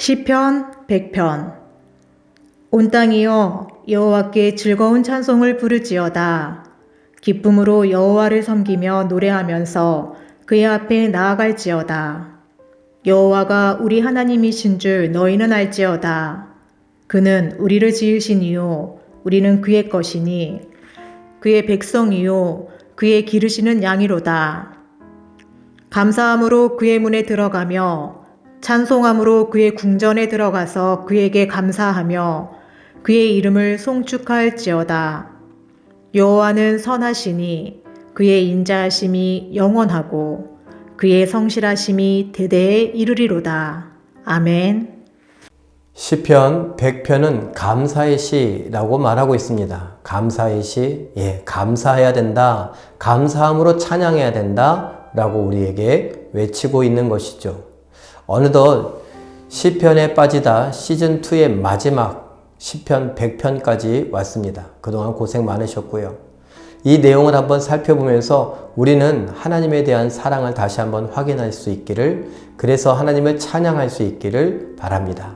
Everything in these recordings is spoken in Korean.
시편 100편. 온 땅이여 여호와께 즐거운 찬송을 부르지어다. 기쁨으로 여호와를 섬기며 노래하면서 그의 앞에 나아갈지어다. 여호와가 우리 하나님이신 줄 너희는 알지어다. 그는 우리를 지으신 이요 우리는 그의 것이니 그의 백성이요 그의 기르시는 양이로다. 감사함으로 그의 문에 들어가며 찬송함으로 그의 궁전에 들어가서 그에게 감사하며 그의 이름을 송축할지어다. 여호와는 선하시니 그의 인자하심이 영원하고 그의 성실하심이 대대에 이르리로다. 아멘. 시편 100편은 감사의 시라고 말하고 있습니다. 감사의 시, 예, 감사해야 된다. 감사함으로 찬양해야 된다. 라고 우리에게 외치고 있는 것이죠. 어느덧 시편에 빠지다 시즌2의 마지막 시편 100편까지 왔습니다. 그동안 고생 많으셨고요. 이 내용을 한번 살펴보면서 우리는 하나님에 대한 사랑을 다시 한번 확인할 수 있기를, 그래서 하나님을 찬양할 수 있기를 바랍니다.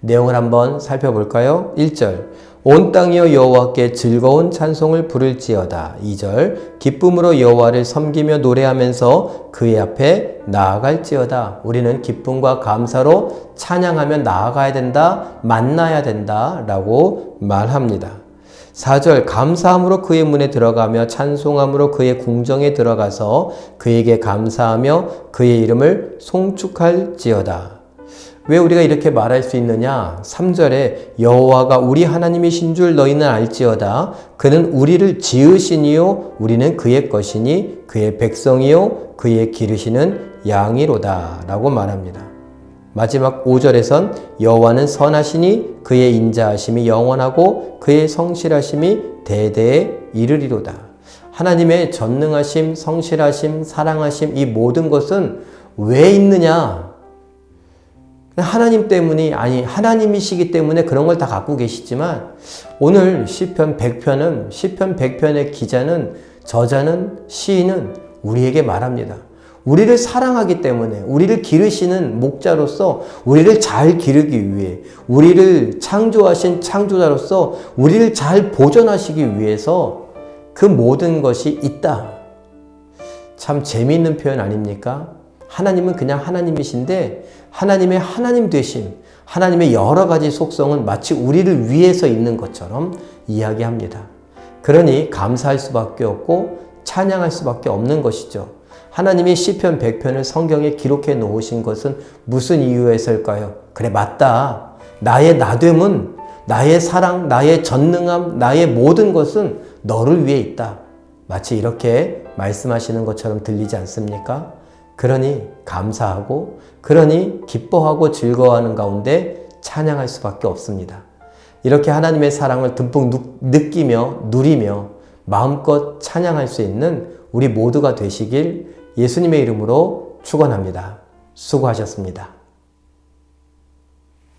내용을 한번 살펴볼까요? 1절. 온 땅이여 여호와께 즐거운 찬송을 부를지어다. 2절. 기쁨으로 여호와를 섬기며 노래하면서 그의 앞에 나아갈지어다. 우리는 기쁨과 감사로 찬양하며 나아가야 된다. 만나야 된다. 라고 말합니다. 4절 감사함으로 그의 문에 들어가며 찬송함으로 그의 궁정에 들어가서 그에게 감사하며 그의 이름을 송축할지어다. 왜 우리가 이렇게 말할 수 있느냐? 3절에 여호와가 우리 하나님이신 줄 너희는 알지어다. 그는 우리를 지으시니요 우리는 그의 것이니 그의 백성이요 그의 기르시는 양이로다 라고 말합니다. 마지막 5절에선 여호와는 선하시니 그의 인자하심이 영원하고 그의 성실하심이 대대에 이르리로다. 하나님의 전능하심, 성실하심, 사랑하심 이 모든 것은 왜 있느냐? 하나님 때문이 아니 하나님이시기 때문에 그런 걸 다 갖고 계시지만 오늘 시편 100편은 시편 100편의 기자는 저자는 시인은 우리에게 말합니다. 우리를 사랑하기 때문에 우리를 기르시는 목자로서 우리를 잘 기르기 위해 우리를 창조하신 창조자로서 우리를 잘 보존하시기 위해서 그 모든 것이 있다. 참 재미있는 표현 아닙니까? 하나님은 그냥 하나님이신데 하나님의 하나님 되심, 하나님의 여러 가지 속성은 마치 우리를 위해서 있는 것처럼 이야기합니다. 그러니 감사할 수밖에 없고 찬양할 수밖에 없는 것이죠. 하나님이 시편 100편을 성경에 기록해 놓으신 것은 무슨 이유에서일까요? 그래 맞다. 나의 나됨은 나의 사랑, 나의 전능함, 나의 모든 것은 너를 위해 있다. 마치 이렇게 말씀하시는 것처럼 들리지 않습니까? 그러니 감사하고 그러니 기뻐하고 즐거워하는 가운데 찬양할 수밖에 없습니다. 이렇게 하나님의 사랑을 듬뿍 느끼며 누리며 마음껏 찬양할 수 있는 우리 모두가 되시길 예수님의 이름으로 축원합니다. 수고하셨습니다.